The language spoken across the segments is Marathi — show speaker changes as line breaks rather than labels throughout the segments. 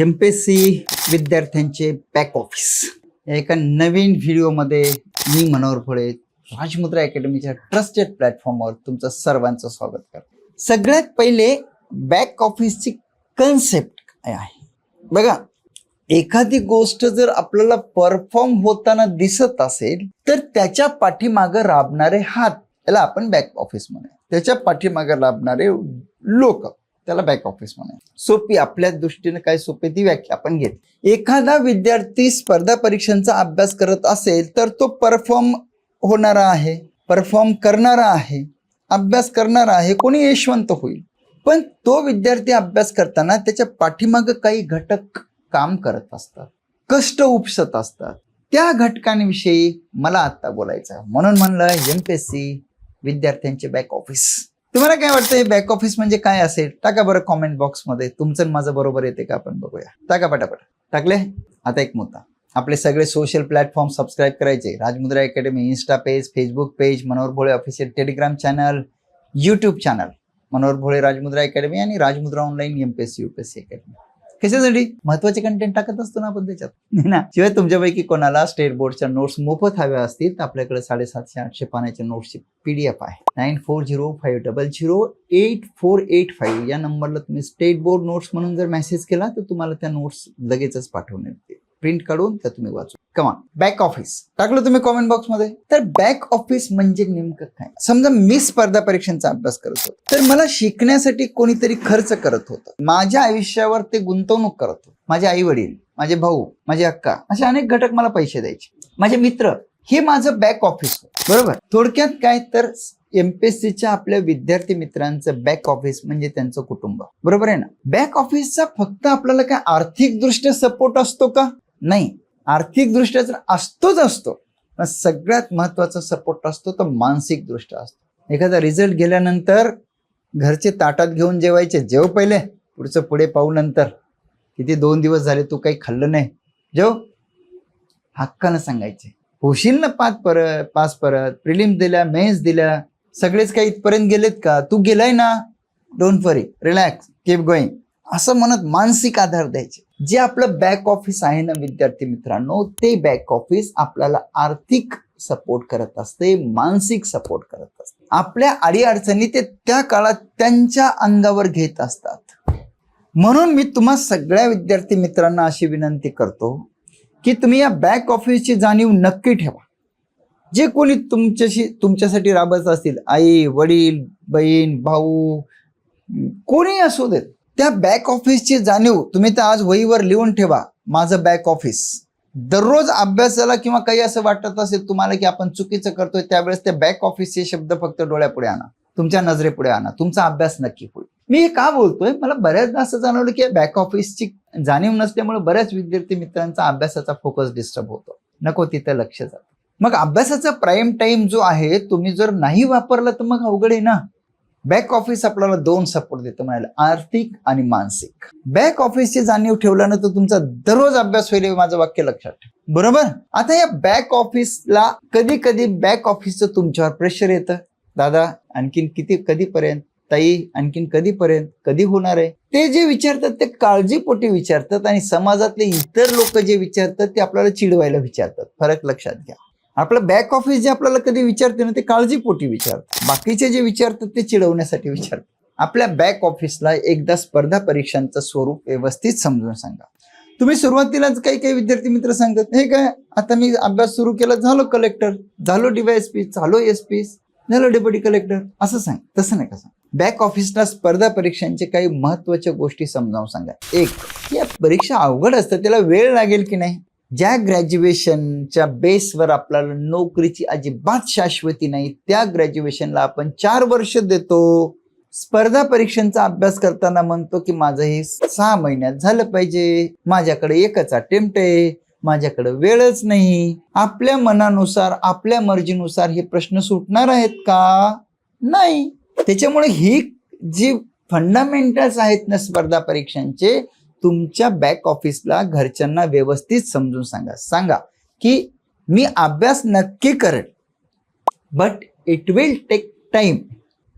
एम पी एस सी विद्यार्थ्यांचे बॅक ऑफिस या एका नवीन व्हिडिओमध्ये मी मनोहर फळे राजमुद्रा अकॅडमीच्या ट्रस्टेड प्लॅटफॉर्मवर तुमचं सर्वांचं स्वागत करतो. सगळ्यात पहिले बॅक ऑफिसची कन्सेप्ट काय आहे? बघा एखादी गोष्ट जर आपल्याला परफॉर्म होताना दिसत असेल तर त्याच्या पाठीमागं राबणारे हात त्याला आपण बॅक ऑफिस म्हणूया. त्याच्या पाठीमागं राबणारे लोक. त्याला बॅक ऑफिस म्हणूया सोपी आपल्या दृष्टीने काय सोपी ती व्याख्या आपण घेत एखादा विद्यार्थी स्पर्धा परीक्षांचा अभ्यास करत असेल तर तो परफॉर्म होणारा आहे परफॉर्म करणारा आहे अभ्यास करणारा आहे कोणी यशवंत होईल. पण तो विद्यार्थी अभ्यास करताना त्याच्या पाठीमागं काही घटक काम करत असतात कष्ट उपसत असतात. त्या घटकांविषयी मला आता बोलायचं म्हणून म्हणलं एम पी एस सी विद्यार्थ्यांचे बॅक ऑफिस तुम्हाला काय वाटतं हे बॅक ऑफिस म्हणजे काय असेल? टाका बरं कॉमेंट बॉक्समध्ये तुमचं माझं बरोबर येते का? आपण बघूया. टाका पटापट. टाकले? आता एक मुद्दा. आपले सगळे सोशल प्लॅटफॉर्म सबस्क्राईब करायचे. Rajmudra academy insta page Facebook page Manohar Bhole official Telegram channel YouTube channel Manohar Bhole Rajmudra academy आणि Rajmudra online MPSC UPSC academy कशासाठी महत्त्वाचे कंटेंट टाकत असतो ना आपण त्याच्यात. ना? शिवाय तुमच्यापैकी कोणाला स्टेट बोर्डच्या नोट्स मोफत हव्या असतील तर आपल्याकडे साडेसातशे आठशे पाण्याच्या नोट्सची पीडीएफ आहे. Nine four zero five double zero eight four eight five या नंबरला तुम्ही स्टेट बोर्ड नोट्स म्हणून जर मेसेज केला तर तुम्हाला त्या नोट्स लगेचच पाठवण्यात येतील. प्रिंट काढून त्या तुम्ही वाचू. कमान बॅक ऑफिस टाकलं तुम्ही कॉमेंट बॉक्समध्ये तर बॅक ऑफिस म्हणजे नेमकं काय? समजा मी स्पर्धा परीक्षांचा अभ्यास करत होतो. तर मला शिकण्यासाठी कोणीतरी खर्च करत होतं. माझ्या आयुष्यावर ते गुंतवणूक करत होते. माझे आई वडील माझे भाऊ माझे अक्का असे अनेक घटक मला पैसे द्यायचे. माझे मित्र हे माझं बॅक ऑफिस बरोबर? थोडक्यात काय तर एमपीएससीच्या आपल्या विद्यार्थी मित्रांचं बॅक ऑफिस म्हणजे त्यांचं कुटुंब. बरोबर आहे ना? बॅक ऑफिसचा फक्त आपल्याला काय आर्थिक दृष्ट्या सपोर्ट असतो का? नाही. आर्थिक दृष्ट्या जर असतोच असतो. पण सगळ्यात महत्त्वाचा सपोर्ट असतो तो मानसिक दृष्ट्या असतो. एखादा रिझल्ट गेल्यानंतर घरचे ताटात घेऊन जेवायचे जेव पहिले. पुढचं पुढे पाहू नंतर. किती दोन दिवस झाले तू काही खाल्लं नाही. जेव. हक्कानं सांगायचे. होशील ना पाच परत पाच परत. प्रिलिम दिल्या मेन्स दिल्या. सगळेच काही इथपर्यंत गेलेत का? तू गेलाय ना. Don't worry relax keep going असं म्हणत मानसिक आधार द्यायचे. जे आपलं बॅक ऑफिस आहे ना विद्यार्थी मित्रांनो ते बॅक ऑफिस आपल्याला आर्थिक सपोर्ट करत असते मानसिक सपोर्ट करत असते. आपल्या अडीअडचणी ते त्या काळात त्यांच्या अंगावर घेत असतात. म्हणून मी तुम्हा सगळ्या विद्यार्थी मित्रांना अशी विनंती करतो की तुम्ही या बॅक ऑफिसची जाणीव नक्की ठेवा. जे कोणी तुमच्याशी तुमच्यासाठी राबत असतील आई वडील बहीण भाऊ कोणी असू देत त्या बॅक ऑफिसची जाणीव तुम्ही तर आज वहीवर लिहून ठेवा. माझं बॅक ऑफिस दररोज अभ्यासाला किंवा काही असं वाटत असेल तुम्हाला की आपण चुकीचं करतोय त्यावेळेस ते बॅक ऑफिसचे शब्द फक्त डोळ्यापुढे आणा. तुमच्या नजरेपुढे आणा. तुमचा अभ्यास नक्की होईल. मी हे का बोलतोय? मला बऱ्याचदा असं जाणवलं की बॅक ऑफिसची जाणीव नसल्यामुळे बऱ्याच विद्यार्थी मित्रांचा अभ्यासाचा फोकस डिस्टर्ब होतो. नको तिथं लक्ष जातं. मग अभ्यासाचा प्राईम टाइम जो आहे तुम्ही जर नाही वापरला तर मग अवघड आहे ना? बॅक ऑफिस आपल्याला दोन सपोर्ट देतं म्हणाले आर्थिक आणि मानसिक. बॅक ऑफिसची जाणीव ठेवल्यानंतर तुमचा दररोज अभ्यास होईल माझं वाक्य लक्षात ठेव. बरोबर? आता या बॅक ऑफिसला कधी कधी बॅक ऑफिसचं तुमच्यावर प्रेशर येतं. दादा आणखीन किती कधीपर्यंत? ताई आणखीन कधीपर्यंत? कधी होणार आहे? ते जे विचारतात ते काळजीपोटी विचारतात आणि समाजातले इतर लोक जे विचारतात ते आपल्याला चिडवायला विचारतात. फरक लक्षात घ्या. आपलं बॅक ऑफिस जे आपल्याला कधी विचारते ना ते काळजीपोटी विचारतात बाकीचे जे विचारतात ते चिडवण्यासाठी विचारतात. आपल्या बॅक ऑफिसला एकदा स्पर्धा परीक्षांचं स्वरूप व्यवस्थित समजून सांगा. तुम्ही सुरुवातीलाच काही काही विद्यार्थी मित्र सांगतात हे काय आता मी अभ्यास सुरू केला झालो कलेक्टर झालो डीवायएसपी झालो एस पी झालो डेप्युटी कलेक्टर असं सांग तसं नाही कसं बॅक ऑफिसला स्पर्धा परीक्षांचे काही महत्त्वाच्या गोष्टी समजावून सांगा. एक या परीक्षा अवघड असतात त्याला वेळ लागेल की नाही? ज्या ग्रॅज्युएशनच्या बेसवर आपल्याला नोकरीची अजिबात शाश्वती नाही त्या ग्रॅज्युएशनला आपण चार वर्ष देतो. स्पर्धा परीक्षांचा अभ्यास करताना म्हणतो की माझं हे सहा महिन्यात झालं पाहिजे. माझ्याकडे एकच अटेम्प्ट आहे. माझ्याकडे वेळच नाही. आपल्या मनानुसार आपल्या मर्जीनुसार हे प्रश्न सुटणार आहेत का? नाही. त्याच्यामुळे ही जी फंडामेंटल्स आहेत ना स्पर्धा परीक्षांचे तुमच्या बॅक ऑफिसला घरच्यांना व्यवस्थित समजून सांगा. सांगा की मी अभ्यास नक्की करेल but it will take time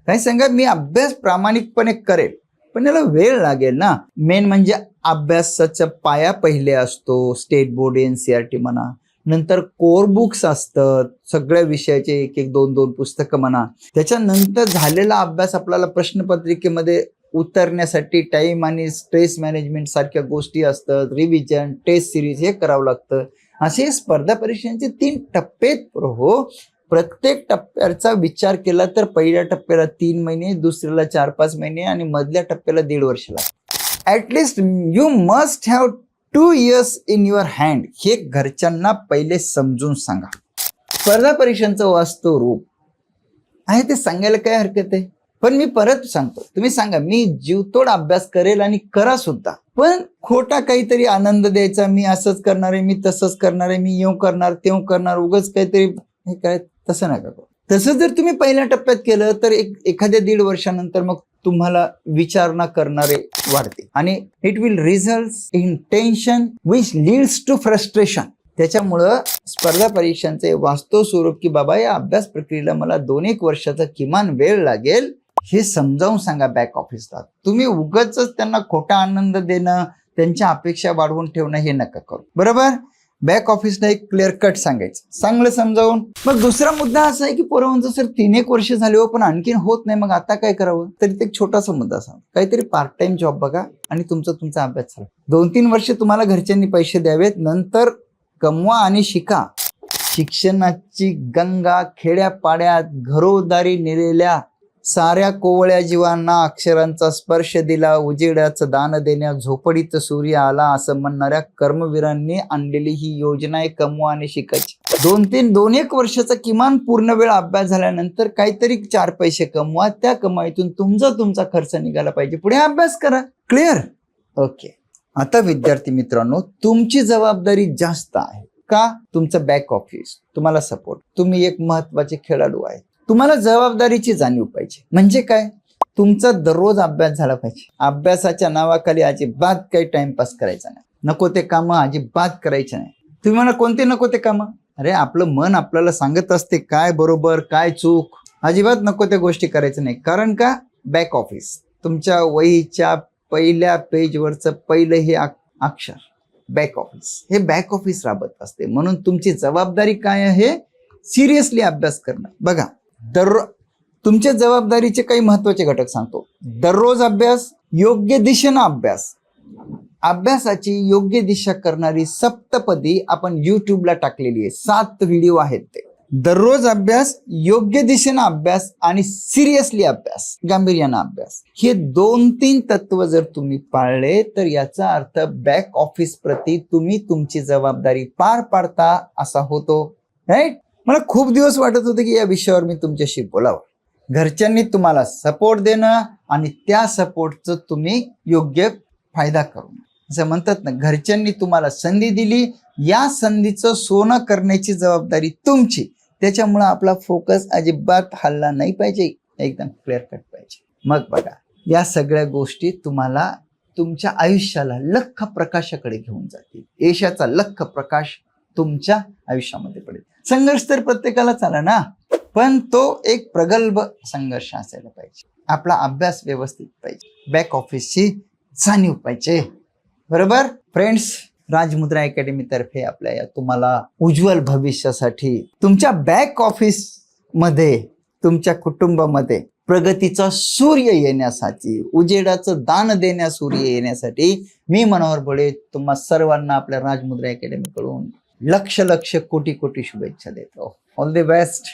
काय सांगा मी अभ्यास प्रामाणिकपणे करेल पण याला वेळ लागेल ना. मेन म्हणजे अभ्यासाचा पाया पहिले असतो स्टेट बोर्ड एनसीआरटी म्हणा नंतर कोर बुक्स असतात सगळ्या विषयाचे एक एक दोन दोन पुस्तकं म्हणा. त्याच्यानंतर झालेला अभ्यास आपल्याला प्रश्नपत्रिकेमध्ये उतरण्यासाठी टाइम आणि स्ट्रेस मॅनेजमेंट सारख्या गोष्टी असतात. रिव्हिजन टेस्ट सिरीज हे करावं लागतं. असे स्पर्धा परीक्षांचे तीन टप्पे हो. प्रत्येक टप्प्याचा विचार केला तर पहिल्या टप्प्याला तीन महिने दुसऱ्याला चार पाच महिने आणि मधल्या टप्प्याला दीड वर्ष at least you must have two years in your hand हे घरच्यांना पहिले समजून सांगा. स्पर्धा परीक्षांचं वास्तव रूप आहे ते सांगायला काय हरकत आहे? पण मी परत सांगतो. तुम्ही सांगा मी जीवतोड अभ्यास करेल आणि करा सुद्धा. पण खोटा काहीतरी आनंद द्यायचा मी असंच करणार आहे मी तसंच करणार आहे मी येऊ करणार तेव करणार उगच काहीतरी हे काय तसं नका करू. तसं जर तुम्ही पहिल्या टप्प्यात केलं तर एक एखाद्या दीड वर्षानंतर मग तुम्हाला विचारणा करणारे वाढते. आणि it will result in tension which leads to frustration त्याच्यामुळं स्पर्धा परीक्षांचे वास्तव स्वरूप की बाबा या अभ्यास प्रक्रियेला मला दोन एक वर्षाचा किमान वेळ लागेल हे समजावून सांगा बॅक ऑफिसला तुम्ही उगच त्यांना खोटा आनंद देणं त्यांच्या अपेक्षा वाढवून ठेवणं हे नका करू. बरोबर? बॅक ऑफिसला एक क्लिअर कट सांगायचं. चांगलं समजावून. मग दुसरा मुद्दा असा आहे की पोरांचं सर तीन एक वर्ष झाले हो पण आणखीन होत नाही. मग आता काय करावं? तरी ते एक छोटासा मुद्दा सांग काहीतरी पार्ट टाइम जॉब बघा आणि तुमचा तुमचा अभ्यास झाला दोन तीन वर्ष तुम्हाला घरच्यांनी पैसे द्यावेत नंतर कमवा आणि शिका. शिक्षणाची गंगा खेड्यापाड्यात घरोदारी नेलेल्या साऱ्या कोवळ्या जीवांना अक्षरांचा स्पर्श दिला उजेडाचं दान देण्या झोपडीत सूर्य आला असं म्हणणाऱ्या कर्मवीरांनी आणलेली ही योजना आहे कमवा आणि शिकायची दोन तीन दोन एक वर्षाचा किमान पूर्ण वेळ अभ्यास झाल्यानंतर काहीतरी चार पैसे कमवा त्या कमाईतून तुमचा तुमचा खर्च निघाला पाहिजे. पुढे अभ्यास करा. क्लिअर ओके आता विद्यार्थी मित्रांनो तुमची जबाबदारी जास्त आहे. का? तुमचं बॅक ऑफिस तुम्हाला सपोर्ट तुम्ही एक महत्त्वाचे खेळाडू आहे तुम्हाला जबाबदारीची जाणीव पाहिजे. म्हणजे काय? तुमचा दररोज अभ्यास झाला पाहिजे. अभ्यासाच्या नावाखाली अजिबात काही टाइमपास करायचा नाही. नको ते कामं अजिबात करायचे नाही. तुम्ही म्हणा कोणते नको ते कामं? अरे आपलं मन आपल्याला सांगत असते काय बरोबर काय चूक. अजिबात नको त्या गोष्टी करायचं नाही. कारण का? बॅक ऑफिस तुमच्या वहीच्या पहिल्या पेजवरचं पहिलं हे अक्षर. बॅक ऑफिस हे बॅक ऑफिस राबत असते. म्हणून तुमची जबाबदारी काय आहे? सिरियसली अभ्यास करणं. बघा दर तुमच्या जबाबदारीचे काही महत्त्वाचे घटक सांगतो. दररोज अभ्यास योग्य दिशेनं अभ्यास. अभ्यासाची योग्य दिशा करणारी सप्तपदी आपण युट्यूबला टाकलेली आहे. सात व्हिडिओ आहेत ते. दररोज अभ्यास योग्य दिशेनं अभ्यास आणि सिरियसली अभ्यास गांभीर्यानं अभ्यास. हे दोन तीन तत्व जर तुम्ही पाळले तर याचा अर्थ बॅक ऑफिस प्रती तुम्ही तुमची जबाबदारी पार पाडता असा होतो. राईट मला खूप दिवस वाटत होते की या विषयावर मी तुमच्याशी बोलावं. घरच्यांनी तुम्हाला सपोर्ट देणं आणि त्या सपोर्टचं तुम्ही योग्य फायदा करून. असं म्हणतात ना घरच्यांनी तुम्हाला संधी दिली या संधीचं सोनं करण्याची जबाबदारी तुमची. त्याच्यामुळं आपला फोकस अजिबात हल्ला नाही पाहिजे एकदम क्लिअर कट पाहिजे. मग बघा या सगळ्या गोष्टी तुम्हाला तुमच्या आयुष्याला लख प्रकाशाकडे घेऊन जातील. यशाचा लख प्रकाश तुमच्या आयुष्यामध्ये पडेल. संघर्ष तर प्रत्येकालाच आला ना? पण तो एक प्रगल्भ संघर्ष असायला पाहिजे. आपला अभ्यास व्यवस्थित पाहिजे. बॅक ऑफिसची जाणीव पाहिजे. बरोबर? फ्रेंड्स राजमुद्रा अकॅडमीतर्फे आपल्या या तुम्हाला उज्ज्वल भविष्यासाठी तुमच्या बॅक ऑफिसमध्ये तुमच्या कुटुंबामध्ये प्रगतीचा सूर्य येण्यासाठी उजेडाचं दान देण्या सूर्य येण्यासाठी मी मनोहर भोळे तुम्हा सर्वांना आपल्या राजमुद्रा अकॅडमीकडून लक्ष लक्ष कोटी कोटी शुभेच्छा देतो. All the best